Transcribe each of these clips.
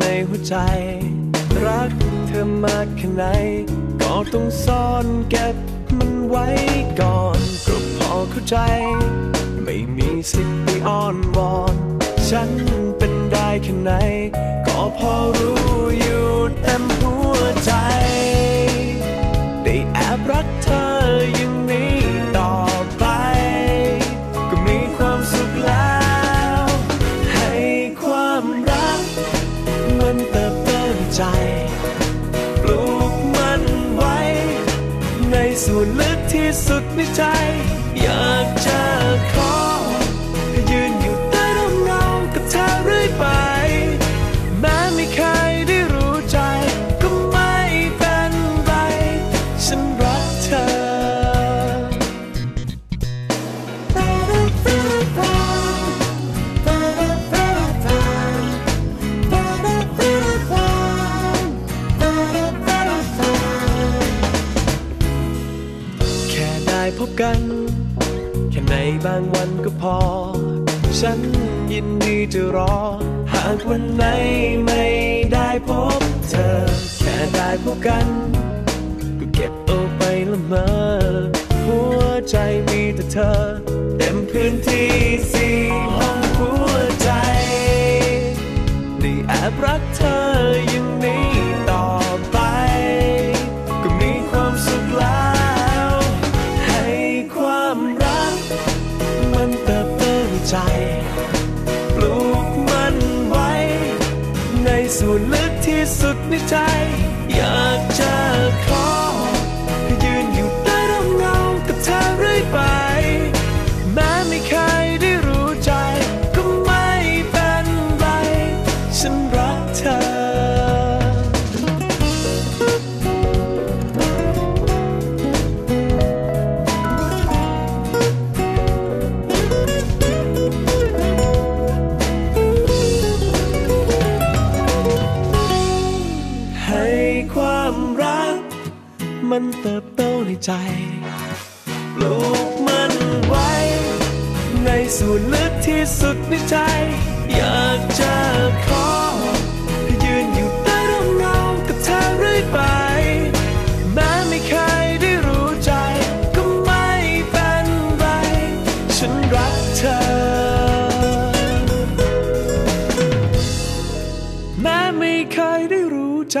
ในหัวใจรักเธอมากแค่ไหน ก็ต้องซ่อนเก็บมันไว้ก่อนก็พอเข้าใจ ไม่มีสิทธิ์ไปอ้อนวอน ฉันเป็นได้แค่ไหน รู้อยู่เต็มหัวใจ ได้แอบรักเธออย่างนี้ต่อไป ก็มีความสุขแล้ว ให้ความรัก มันเติบโตในใจปลูกมันไว้ ในส่วนลึกที่สุดในใจ พบกัน แค่ในบางวันก็พอ ฉันยินดีจะรอ หากวันไหนไม่ได้พบเธอ แค่ได้พบกัน ก็เก็บเอาไปละเมอ ที่ มันเติบโตในใจ ปลูกมันไว้ ในส่วนลึกที่สุดในใจ อยากจะขอให้ยืนอยู่ใต้ร่มเงากับเธอเรื่อยไป แม้ไม่เคยได้รู้ใจ ก็ไม่เป็นไร ฉันรักเธอ แม้ไม่เคยได้รู้ใจ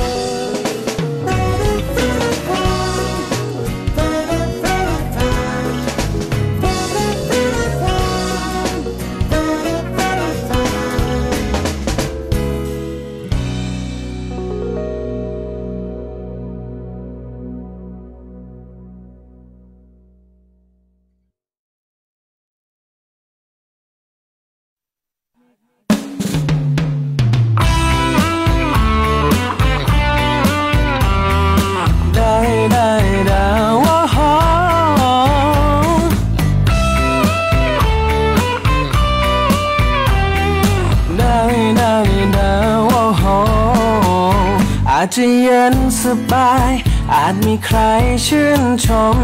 อาจจะเย็นสบาย อาจมีใครชื่นชม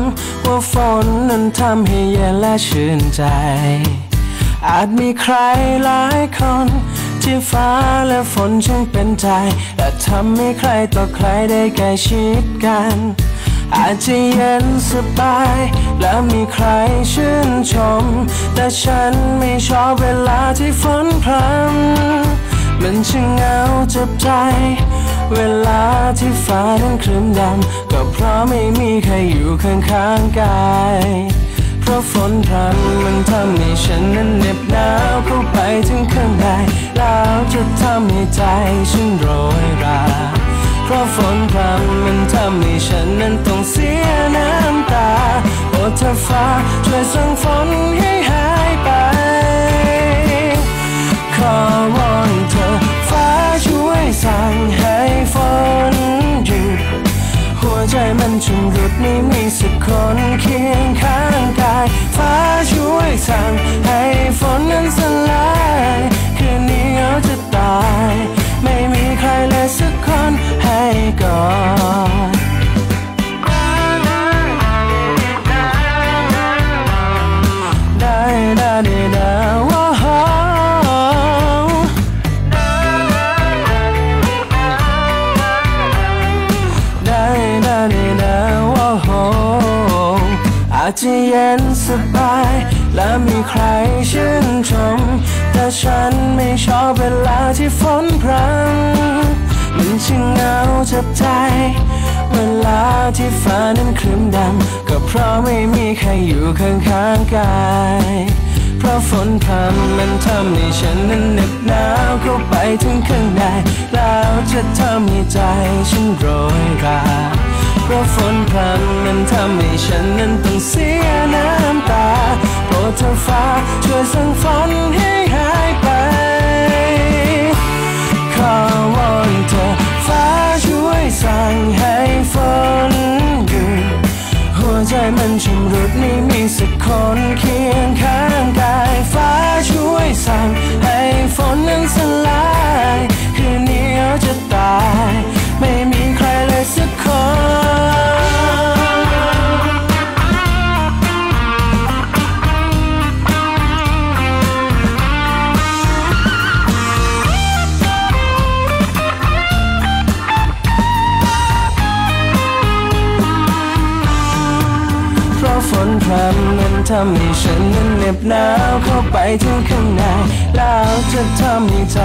ว่าฝนนั้นทำให้เย็นและชื่นใจ อาจมีใครหลายคน ที่ฟ้าและฝนช่างเป็นใจ และทำให้ใครต่อใครได้ใกล้ชิดกัน อาจจะเย็นสบาย และมีใครชื่นชม แต่ฉันไม่ชอบเวลาที่ฝนพรำมันช่างเหงาจับใจ เวลาที่ฟ้านั้นครึ้มดำก็เพราะไม่มีใครอยู่ข้างๆกาย เพราะฝนพรำมันทำให้ฉันนั้นเหน็บหนาวเข้าไปถึงข้างในแล้วจะทำให้ใจฉันโรยราเพราะฝนพรำมันทำให้ฉันนั้นต้องเสียน้ำตาโอ้เธอฟ้าช่วยส่งฝนให้หายไป 사. าจะเย็นสบาย และมีใครชื่นชม แต่ฉันไม่ชอบเวลาที่ฝนพรำมันช่างเหงาจับใจ เวลาที่ฟ้านั้นครึ้มดำก็เพราะไม่มีใครอยู่ข้างๆกายเพราะฝนพรำมันทำให้ฉันนั้นเหน็บหนาวเข้าไปถึงข้างในแล้วจะทำให้ใจฉันโรยรา เพราะฝนพรำมันทำให้ฉันนั้นต้องเสียน้ำตา โปรดเธอฟ้าช่วยสั่งฝนให้หายไป ขอวอนเธอฟ้า ทำให้ฉันนั้นเหน็บหนาวเข้าไปถึงข้างใน แล้วเธอทำให้ใจ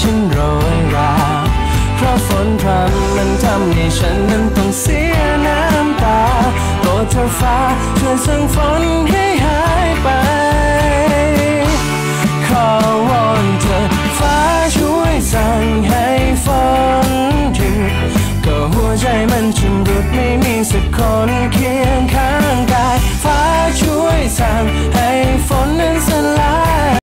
ฉันโรยราเพราะฝนพรำมันทำให้ฉันนั้นต้องเสียน้ำตาโปรดเธอฟ้าเพื่อสั่งฝนให้หายไป ขอวอน